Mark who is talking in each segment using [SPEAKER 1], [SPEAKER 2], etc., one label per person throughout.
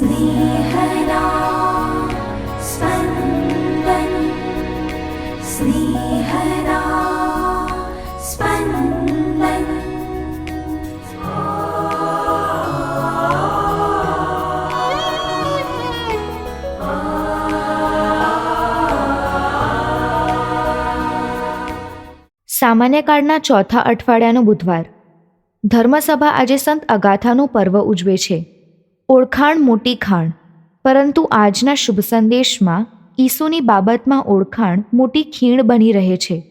[SPEAKER 1] स्नेहदा स्पन्दन् स्नेहदा स्पन्दन्
[SPEAKER 2] સામાન્ય કાળના ચોથા અઠવાડિયાનો બુધવાર ધર્મસભા આજે સંત અગાથાનું પર્વ ઉજવે છે ઓળખાણ મોટી ખાણ. પરંતુ આજના શુભ સંદેશમાં ઈસુની બાબતમાં ઓળખાણ મોટી ખીણ બની રહે છે.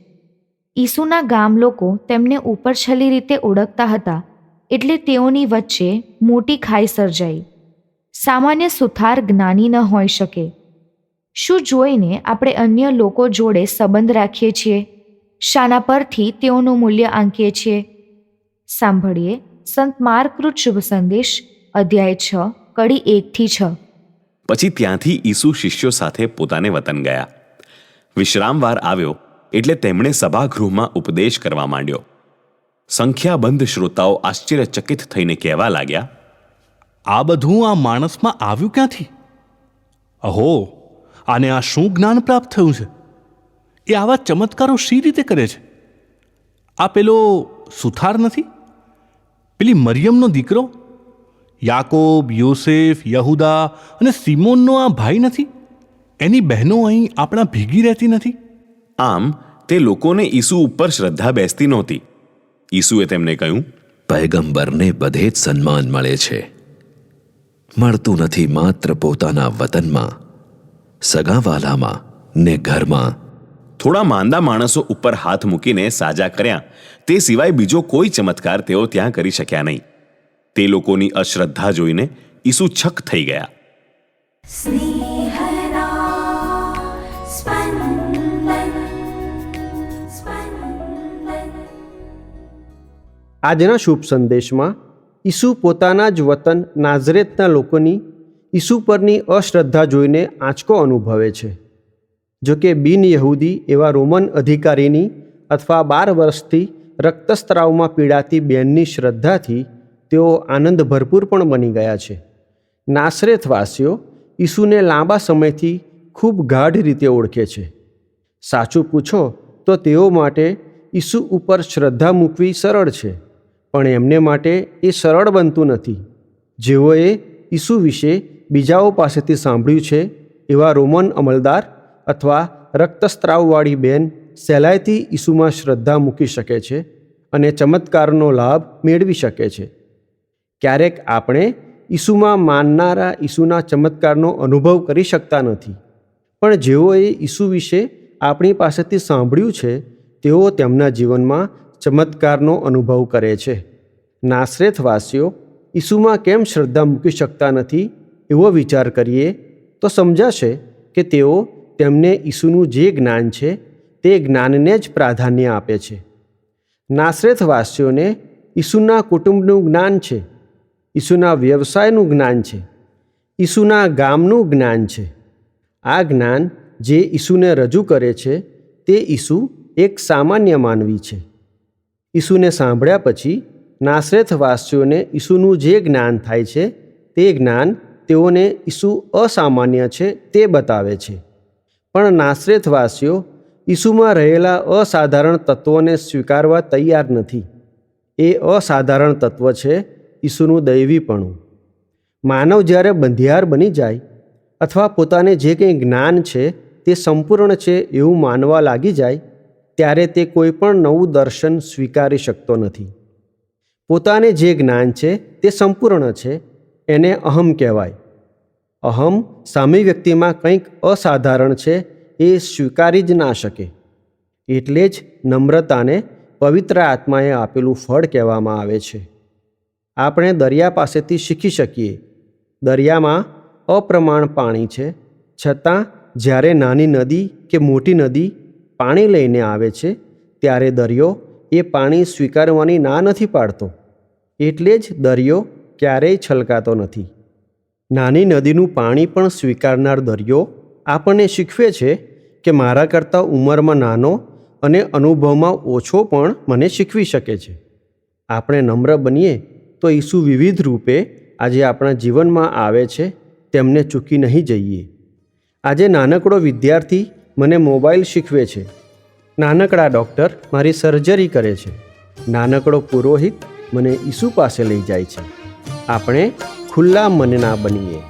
[SPEAKER 2] ઈસુના ગામ લોકો તેમને ઉપરછલી રીતે ઓળખતા હતા, એટલે તેઓની વચ્ચે મોટી ખાઈ સર્જાઈ. સામાન્ય સુથાર જ્ઞાની ન હોઈ શકે. શું જોઈને આપણે અન્ય લોકો જોડે સંબંધ રાખીએ છીએ? શાના પરથી તેઓનું મૂલ્ય આંકીએ છીએ? સાંભળીએ સંત માર્કૃત શુભ સંદેશ અધ્યાય છ કડી એકથી છ.
[SPEAKER 3] પછી ત્યાંથી ઈસુ શિષ્યો સાથે પોતાને વતન ગયા. વિશ્રામવાર આવ્યો એટલે તેમણે સભાગૃહમાં ઉપદેશ કરવા માંડ્યો. સંખ્યાબંધ શ્રોતાઓ આશ્ચર્યચકિત થઈને કહેવા લાગ્યા
[SPEAKER 4] આ બધું આ માણસમાં આવ્યું ક્યાંથી? અહો આને આ શું જ્ઞાન પ્રાપ્ત થયું છે? એ આવા ચમત્કારો શી રીતે કરે છે? આ પેલો સુથાર નથી? પેલી મરિયમનો દીકરો? યાકોબ યોસેફ યહુદા અને સિમોનનો આ ભાઈ નથી? એની બહેનો અહીં આપણા ભેગી રહેતી નથી?
[SPEAKER 3] આમ તે લોકોને ઈસુ ઉપર શ્રદ્ધા બેસતી નહોતી. ઈસુએ તેમને કહ્યું
[SPEAKER 5] પૈગંબરને બધે જ સન્માન મળે છે. મળતું નથી માત્ર પોતાના વતનમાં સગાવાલામાં ને ઘરમાં.
[SPEAKER 3] થોડા માંદા માણસો ઉપર હાથ મૂકીને સાજા કર્યા. તે સિવાય બીજો કોઈ ચમત્કાર તેઓ ત્યાં કરી શક્યા નહીં. તે લોકોની અશ્રદ્ધા જોઈને ઈસુ છક થઈ ગયા.
[SPEAKER 6] આજના શુભ સંદેશમાં ઈસુ પોતાના જ વતન નાઝરેતના લોકોની ઈસુ પરની અશ્રદ્ધા જોઈને આંચકો અનુભવે છે. જોકે બિન યહૂદી એવા રોમન અધિકારીની અથવા બાર વર્ષથી રક્તસ્ત્રાવમાં પીડાતી બહેનની શ્રદ્ધાથી તેઓ આનંદ ભરપૂર પણ બની ગયા છે. નાસરેથવાસીઓ ઈસુને લાંબા સમયથી ખૂબ ગાઢ રીતે ઓળખે છે. સાચું પૂછો તો તેઓ માટે ઈસુ ઉપર શ્રદ્ધા મૂકવી સરળ છે, પણ એમને માટે એ સરળ બનતું નથી. જેઓએ ઈસુ વિશે બીજાઓ પાસેથી સાંભળ્યું છે, એવા રોમન અમલદાર અથવા રક્તસ્ત્રાવવાળી બેન સહેલાઈથી ઈસુમાં શ્રદ્ધા મૂકી શકે છે અને ચમત્કારનો લાભ મેળવી શકે છે. ક્યારેક આપણે ઈસુમાં માનનારા ઈસુના ચમત્કારનો અનુભવ કરી શકતા નથી. પણ જેઓએ ઈસુ વિશે આપણી પાસેથી સાંભળ્યું છે, તેઓ તેમના જીવનમાં ચમત્કારનો અનુભવ કરે છે. નાસરેથવાસીઓ, ઈસુમાં કેમ શ્રદ્ધા મૂકી શકતા નથી, એવો વિચાર કરીએ તો સમજાશે કે તેઓ તેમને ઈસુનું જે જ્ઞાન છે, તે જ્ઞાનને જ પ્રાધાન્ય આપે છે. નાસરેથવાસીઓને ઈસુના કુટુંબનું જ્ઞાન છે. ઈસુના વ્યવસાયનું જ્ઞાન છે. ઈસુના ગામનું જ્ઞાન છે. આ જ્ઞાન જે ઈસુને રજૂ કરે છે તે ઈસુ એક સામાન્ય માનવી છે. ઈસુને સાંભળ્યા પછી નાસરેથવાસીઓને ઈસુનું જે જ્ઞાન થાય છે તે જ્ઞાન તેઓને ઈસુ અસામાન્ય છે તે બતાવે છે. પણ નાસરેથવાસીઓ ઈસુમાં રહેલા અસાધારણ તત્વોને સ્વીકારવા તૈયાર નથી. એ અસાધારણ તત્વ છે ઈસુનું દૈવીપણું. માનવ જ્યારે બંધિયાર બની જાય અથવા પોતાને જે કંઈ જ્ઞાન છે તે સંપૂર્ણ છે એવું માનવા લાગી જાય, ત્યારે તે કોઈ પણ નવું દર્શન સ્વીકારી શકતો નથી. પોતાને જે જ્ઞાન છે તે સંપૂર્ણ છે, એને અહમ કહેવાય. અહમ સામી વ્યક્તિમાં કંઈક અસાધારણ છે એ સ્વીકારી જ ના શકે. એટલે જ નમ્રતાને પવિત્ર આત્માએ આપેલું ફળ કહેવામાં આવે છે. આપણે દરિયા પાસેથી શીખી શકીએ. દરિયામાં અપ્રમાણ પાણી છે. છતાં, જ્યારે નાની નદી કે મોટી નદી પાણી લઈને આવે છે, ત્યારે દરિયો એ પાણી સ્વીકારવાની ના નથી પાડતો. એટલે જ દરિયો ક્યારેય છલકાતો નથી. નાની નદીનું પાણી પણ સ્વીકારનાર દરિયો આપણને શીખવે છે કે મારા કરતાં ઉંમરમાં નાનો અને અનુભવમાં ઓછો પણ મને શીખવી શકે છે. આપણે નમ્ર બનીએ તો ઈસુ વિવિધ રૂપે આજે આપણા જીવનમાં આવે છે,
[SPEAKER 7] તેમને ચૂકી નહીં જઈએ. આજે નાનકડો વિદ્યાર્થી મને મોબાઈલ શીખવે છે. નાનકડા ડૉક્ટર મારી સર્જરી કરે છે. નાનકડો પુરોહિત મને ઈસુ પાસે લઈ જાય છે. આપણે ખુલ્લા મનના બનીએ.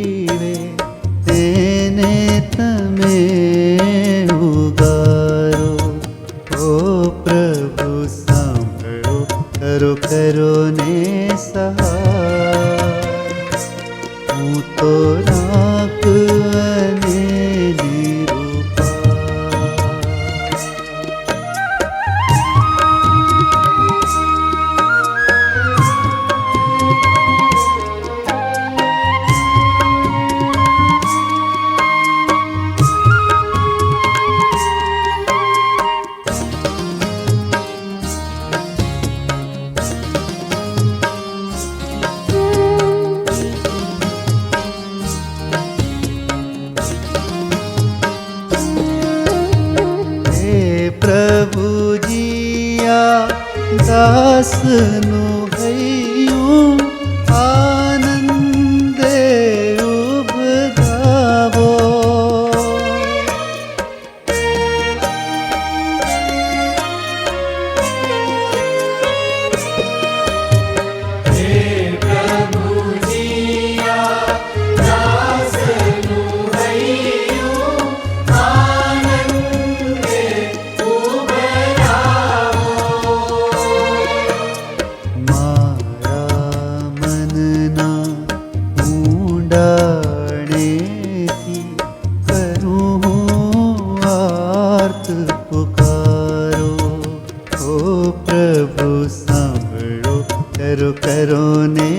[SPEAKER 8] સાંભળો કરો કરો ને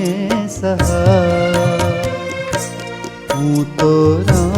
[SPEAKER 8] સહાય હું તો રાખ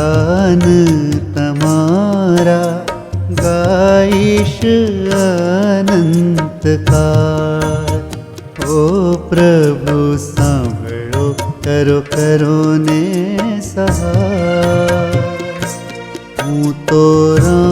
[SPEAKER 7] गान तमारा गाश अनन्तकार ओ प्रभु साभो करो करो ने सहा हूँ तो तोरा